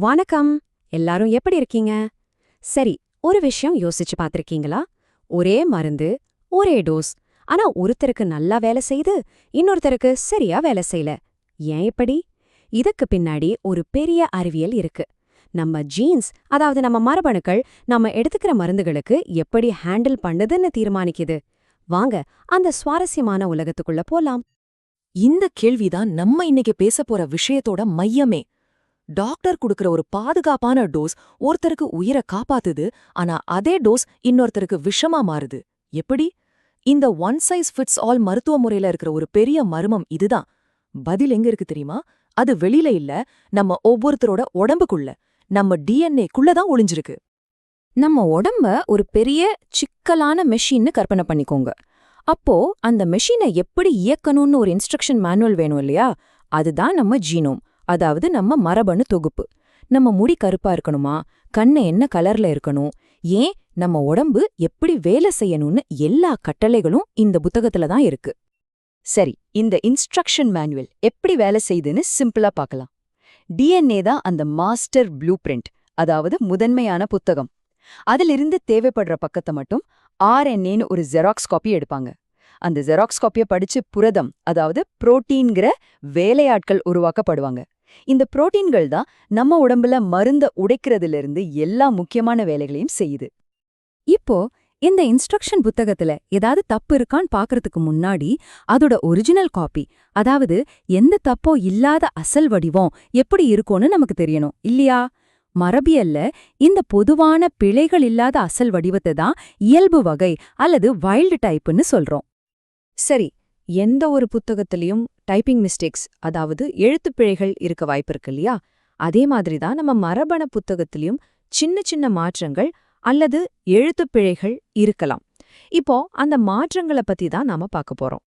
வணக்கம். எல்லாரும் எப்படி இருக்கீங்க? சரி ஒரு விஷயம் யோசிச்சு பார்த்திருக்கீங்களா? ஒரே மருந்து ஒரே டோஸ். ஆனா ஒருத்தருக்கு நல்லா வேலை செய்து இன்னொருத்தருக்கு சரியா வேலை செய்யல. ஏன் எப்படி இதுக்கு பின்னாடி ஒரு பெரிய அறிவியல் இருக்கு. நம்ம ஜீன்ஸ் அதாவது நம்ம மரபணுக்கள் நம்ம எடுத்துக்கிற மருந்துகளுக்கு எப்படி ஹேண்டில் பண்ணுதுன்னு தீர்மானிக்குது. வாங்க அந்த சுவாரஸ்யமான உலகத்துக்குள்ள போலாம். இந்த கேள்விதான் நம்ம இன்னைக்கு பேசப் போற விஷயத்தோட மையமே. டாக்டர் குடுக்கற ஒரு பாதுகாப்பான டோஸ் ஒருத்தருக்கு உயிரை காப்பாத்துது ஆனா அதே டோஸ் இன்னொருத்தருக்கு விஷமா மாறுது. எப்படி? இந்த ஒன் சைஸ் ஃபிட்ஸ் ஆல் மருத்துவ முறையில இருக்கிற ஒரு பெரிய மர்மம் இதுதான். பதில் எங்க இருக்கு தெரியுமா? அது வெளியில இல்ல நம்ம ஒவ்வொருத்தரோட உடம்புக்குள்ள நம்ம டிஎன்ஏக்குள்ள தான் ஒளிஞ்சிருக்கு. நம்ம உடம்ப ஒரு பெரிய சிக்கலான மெஷின்னு கற்பனை பண்ணிக்கோங்க. அப்போ அந்த மெஷினை எப்படி இயக்கணும்னு ஒரு இன்ஸ்ட்ரக்ஷன் மேனுவல் வேணும் இல்லையா? அதுதான் நம்ம ஜீனோம் அதாவது நம்ம மரபணு தொகுப்பு. நம்ம முடி கருப்பா இருக்கணுமா? கண்ணு என்ன கலர்ல இருக்கணும்? ஏன் நம்ம உடம்பு எப்படி வேலை செய்யணும்னு எல்லா கட்டளைகளும் இந்த புத்தகத்துல தான் இருக்கு. சரி இந்த இன்ஸ்ட்ரக்ஷன் மேனுவல் எப்படி வேலை செய்யுதுன்னு சிம்பிளா பார்க்கலாம். டிஎன்ஏ தான் அந்த மாஸ்டர் ப்ளூ பிரிண்ட் அதாவது முதன்மையான புத்தகம். அதிலிருந்து தேவைப்படுற பக்கத்தை மட்டும் ஆர்என்ஏன்னு ஒரு ஜெராக்ஸ் காப்பி எடுப்பாங்க. அந்த ஜெராக்ஸ் காப்பியை படிச்சு புரதம் அதாவது புரோட்டீன்கிற வேலையாட்கள் உருவாக்கப்படுவாங்க. இந்த புரோட்டீன்கள் தான் நம்ம உடம்புல மருந்த உடைக்கிறதுல எல்லா முக்கியமான வேலைகளையும் செய்யுது. இப்போ இந்த இன்ஸ்ட்ரக்ஷன் புத்தகத்துல ஏதாவது தப்பு இருக்கான்னு பாக்குறதுக்கு முன்னாடி அதோட ஒரிஜினல் காப்பி அதாவது எந்த தப்போ இல்லாத அசல் வடிவம் எப்படி இருக்கும்னு நமக்கு தெரியணும் இல்லையா? மரபியல்ல இந்த பொதுவான பிழைகள் இல்லாத அசல் வடிவத்தை தான் இயல்பு வகை அல்லது வைல்டு டைப்புன்னு சொல்றோம். சரி எந்த ஒரு புத்தகத்திலையும் டைப்பிங் மிஸ்டேக்ஸ் அதாவது எழுத்துப் பிழைகள் இருக்க வாய்ப்பிருக்கு இல்லையா? அதே மாதிரி தான் நம்ம மரபண புத்தகத்திலையும் சின்ன சின்ன மாற்றங்கள் அல்லது எழுத்துப் பிழைகள் இருக்கலாம். இப்போ அந்த மாற்றங்களை பத்தி தான் நாம பார்க்க போறோம்.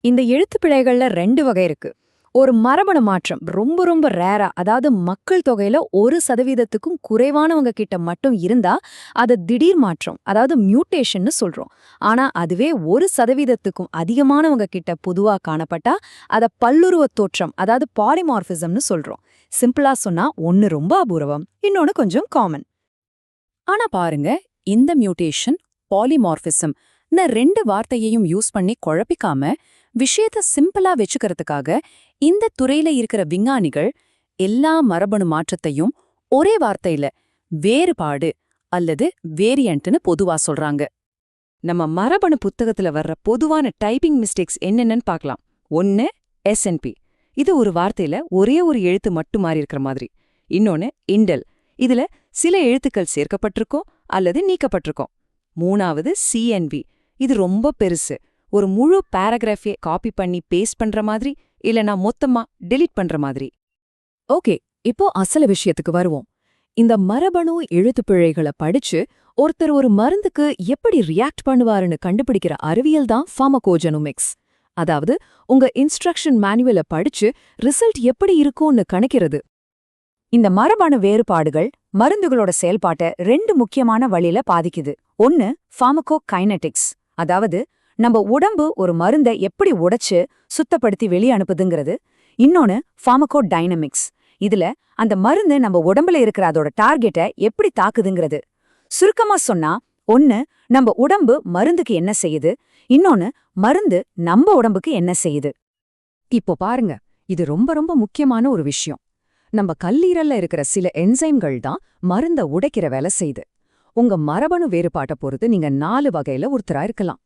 இந்த எழுத்துப் பிழைகள்ல ரெண்டு வகை இருக்கு. ஒரு மரபணு மாற்றம் ரொம்ப ரொம்ப ரேரா அதாவது மக்கள் தொகையில ஒரு சதவீதத்துக்கும் குறைவானவங்க கிட்ட மட்டும் இருந்தா அது திடீர் மாற்றம் அதாவது மியூட்டேஷன்னு சொல்றோம். ஆனா அதுவே ஒரு சதவீதத்துக்கும் அதிகமானவங்க கிட்ட பொதுவா காணப்பட்டா அத பல்லுருவ தோற்றம் அதாவது பாலிமார்பிசம்னு சொல்றோம். சிம்பிளா சொன்னா ஒன்னு ரொம்ப அபூர்வம் இன்னொன்னு கொஞ்சம் காமன் ஆனா பாருங்க இந்த மியூட்டேஷன் பாலிமார்பிசம் ரெண்டு வார்த்தையையும் யூஸ் பண்ணி குழப்பிக்காம விஷயத்த சிம்பிளா வச்சுக்கிறதுக்காக இந்த துறையில இருக்கிற விஞ்ஞானிகள் எல்லா மரபணு மாற்றத்தையும் ஒரே வார்த்தையில வேறுபாடு அல்லது வேரியண்ட்னு பொதுவா சொல்றாங்க. நம்ம மரபணு புத்தகத்துல வர்ற பொதுவான டைப்பிங் மிஸ்டேக்ஸ் என்னென்னு பார்க்கலாம். ஒன்னு எஸ்என்பி இது ஒரு வார்த்தையில ஒரே ஒரு எழுத்து மட்டும் மாறி இருக்கிற மாதிரி. இன்னொன்னு இண்டல் இதுல சில எழுத்துக்கள் சேர்க்கப்பட்டிருக்கோம் அல்லது நீக்கப்பட்டிருக்கோம். மூணாவது சிஎன்பி இது ரொம்ப பெருசு. ஒரு முழு பேராகிராஃபியை காப்பி பண்ணி பேஸ்ட் பண்ற மாதிரி இல்லனா மொத்தமா டெலீட் பண்ற மாதிரி. ஓகே இப்போ அசல விஷயத்துக்கு வருவோம். இந்த மரபணு எழுத்துப்பிழைகளை படிச்சு ஒருத்தர் ஒரு மருந்துக்கு எப்படி ரியாக்ட் பண்ணுவாருன்னு கண்டுபிடிக்கிற அறிவியல் தான் ஃபார்மகோஜெனோமிக்ஸ் அதாவது உங்க இன்ஸ்ட்ரக்ஷன் மேனுவலை படிச்சு ரிசல்ட் எப்படி இருக்கும்னு கணக்கிறது. இந்த மரபணு வேறுபாடுகள் மருந்துகளோட செயல்பாட்டை ரெண்டு முக்கியமான வழியில பாதிக்குது. ஒன்னு ஃபார்மகோ கைனட்டிக்ஸ் அதாவது நம்ம உடம்பு ஒரு மருந்தை எப்படி உடைச்சு சுத்தப்படுத்தி வெளியே அனுப்புதுங்கிறது இன்னொன்னு ஃபார்மகோ டைனமிக்ஸ் இதுல அந்த மருந்து நம்ம உடம்புல இருக்கிற அதோட டார்கெட்டை எப்படி தாக்குதுங்கிறது. சுருக்கமா சொன்னா ஒன்னு நம்ம உடம்பு மருந்துக்கு என்ன செய்யுது? இன்னொன்னு மருந்து நம்ம உடம்புக்கு என்ன செய்யுது? இப்போ பாருங்க இது ரொம்ப ரொம்ப முக்கியமான ஒரு விஷயம். நம்ம கல்லீரல்ல இருக்கிற சில என்சைம்கள் தான் மருந்த உடைக்கிற வேலை செய்யுது. உங்க மரபணு வேறுபாட்டை பொறுத்து நீங்க நாலு வகையில ஒருத்தரா இருக்கலாம்.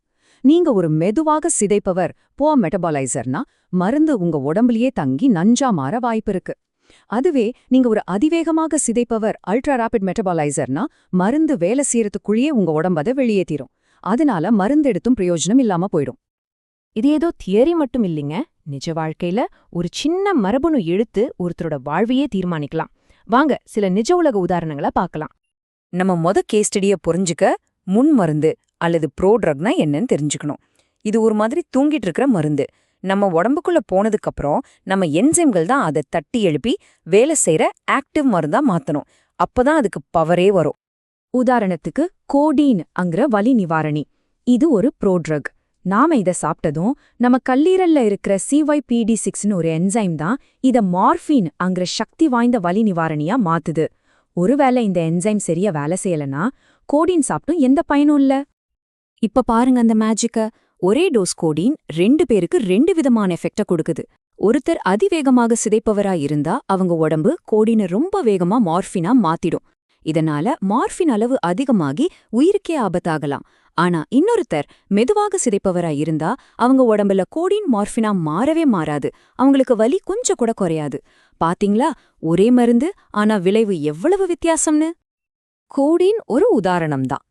நீங்க ஒரு மெதுவாக சிதைப்பவர் போ மெட்டபாலைசர்னா மருந்து உங்க உடம்புலயே தங்கி நஞ்சா மாற வாய்ப்பு இருக்கு. அதுவே நீங்க ஒரு அதிவேகமாக சிதைப்பவர் அல்ட்ரா ராபிட் மெட்டபாலைசர்னா மருந்து வேலை செய்யறதுக்குள்ளேயே உங்க உடம்பதை வெளியேற்றிரும் அதனால மருந்து எடுத்தும் பிரயோஜனம் இல்லாம போயிடும். இது ஏதோ தியரி மட்டும் இல்லைங்க. நிஜ வாழ்க்கையில ஒரு சின்ன மரபணு எழுத்து ஒருத்தரோட வாழ்வையே தீர்மானிக்கலாம். வாங்க சில நிஜ உலக உதாரணங்களை பார்க்கலாம். நம்ம மொத கேஸ் புரிஞ்சுக்க முன் மருந்து அல்லது ப்ரோ ட்ரக்னா என்னன்னு தெரிஞ்சுக்கணும். இது ஒரு மாதிரி தூங்கிட்டு இருக்கிற மருந்து. நம்ம உடம்புக்குள்ள போனதுக்கப்புறம் நம்ம என்சைம்கள் தான் அதை தட்டி எழுப்பி வேலை செய்யற ஆக்டிவ் மருந்தா மாத்தணும். அப்பதான் அதுக்கு பவரே வரும். உதாரணத்துக்கு கோடீன் அங்கிற வலி நிவாரணி. இது ஒரு ப்ரோட்ரக் நாம இத சாப்பிட்டதும் நம்ம கல்லீரல்ல இருக்கிற சிஒய்பிடி சிக்ஸ்னு ஒரு என்சைம் தான் இத மார்ஃபின் அங்கிற சக்தி வாய்ந்த வலி நிவாரணியா மாத்துது. ஒருவேளை இந்த என்சைம் சரியா வேலை செய்யலனா கோடின் சாப்பிட்டும் எந்த பயனும் இல்ல. இப்ப பாருங்க அந்த மேஜிக்க ஒரே டோஸ் கோடின் ரெண்டு பேருக்கு ரெண்டு விதமான எஃபெக்ட கொடுக்குது. ஒருத்தர் அதிவேகமாக சிதைப்பவரா இருந்தா அவங்க உடம்பு கோடினை ரொம்ப வேகமா மார்ஃபினா மாத்திடும். இதனால மார்ஃபின் அளவு அதிகமாகி உயிருக்கே ஆபத்தாகலாம். ஆனா இன்னொருத்தர் மெதுவாக சிதைப்பவரா இருந்தா அவங்க உடம்புல கோடின் மார்ஃபினா மாறவே மாறாது. அவங்களுக்கு வலி கொஞ்சம் கூட குறையாது. பாத்தீங்களா? ஒரே மருந்து ஆனா விளைவு எவ்வளவு வித்தியாசம்னு? கோடின் ஒரு உதாரணம்தான்.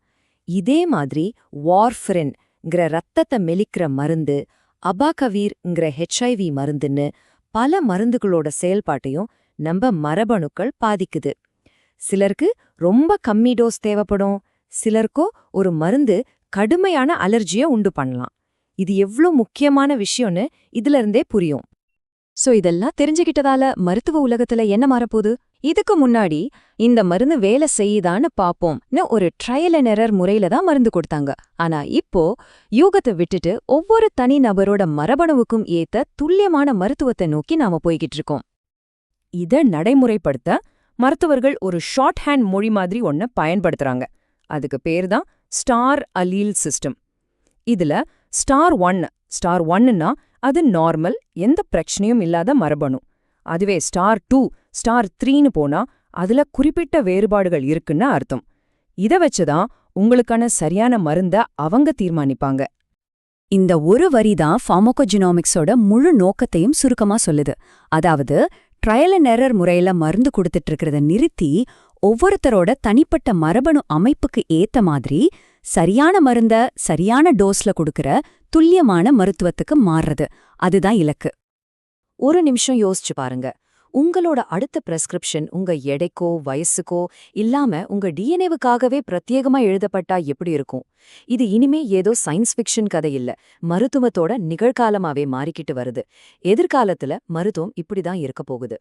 இதே மாதிரி வார்ஃபரின்ங்கிற ரத்தத்தை மெலிக்கிற மருந்து அபாகவீர்ங்கிற ஹெச்ஐவி மருந்துன்னு பல மருந்துகளோட செயல்பாட்டையும் நம்ம மரபணுக்கள் பாதிக்குது. சிலருக்கு ரொம்ப கம்மி டோஸ் தேவைப்படும். சிலருக்கோ ஒரு மருந்து கடுமையான அலர்ஜிய உண்டு பண்ணலாம். இது எவ்ளோ முக்கியமான விஷயம்னு இதுல இருந்தே புரியும். சோ இதெல்லாம் தெரிஞ்சுக்கிட்டதால மருத்துவ உலகத்துல என்ன மாறப்போகுது? இதுக்கு முன்னாடி இந்த மருந்து வேலை செய்யுதான்னு பாப்போம்னு ஒரு ட்ரையல் அண்ட் எரர் முறையில தான் மருந்து கொடுத்தாங்க. ஆனா இப்போ யூகத்தை விட்டுட்டு ஒவ்வொரு தனி நபரோட மரபணுவுக்கும் ஏத்த துல்லியமான மருத்துவத்தை நோக்கி நாம போய்கிட்டு இருக்கோம். இத நடைமுறைப்படுத்த மருத்துவர்கள் ஒரு ஷார்ட் ஹேண்ட் மொழி மாதிரி ஒன்ன பயன்படுத்துறாங்க. அதுக்கு பேர் தான் ஸ்டார் அலீல் சிஸ்டம் இதுல ஸ்டார் ஒன் ஸ்டார் ஒன்னுன்னா அது நார்மல் எந்த பிரச்சனையும் இல்லாத மரபணு. அதுவே ஸ்டார் டூ ஸ்டார் த்ரீன்னு போனா அதுல குறிப்பிட்ட வேறுபாடுகள் இருக்குன்னு அர்த்தம். இத வச்சுதான் உங்களுக்கான சரியான மருந்த அவங்க தீர்மானிப்பாங்க. இந்த ஒரு வரி தான் ஃபார்மோகோஜினாமிக்ஸோட முழு நோக்கத்தையும் சுருக்கமா சொல்லுது. அதாவது ட்ரையல் அண்ட் எரர் முறையில மருந்து கொடுத்துட்டு இருக்கிறத நிறுத்தி ஒவ்வொருத்தரோட தனிப்பட்ட மரபணு அமைப்புக்கு ஏத்த மாதிரி சரியான மருந்த சரியான டோஸ்ல கொடுக்கற துல்லியமான மருத்துவத்துக்கு மாறுறது. அதுதான் இலக்கு. ஒரு நிமிஷம் யோசிச்சு பாருங்க. உங்களோட அடுத்த பிரெஸ்கிரிப்ஷன் உங்க எடைக்கோ வயசுக்கோ இல்லாம உங்க டிஎன்ஏவுக்காகவே பிரத்யேகமா எழுதப்பட்டா எப்படி இருக்கும்? இது இனிமே ஏதோ சயின்ஸ் ஃபிக்ஷன் கதை இல்ல. மருத்துவத்தோட நிகழ்காலமாவே மாறிக்கிட்டு வருது. எதிர்காலத்துல மருத்துவம் இப்படிதான் இருக்க போகுது.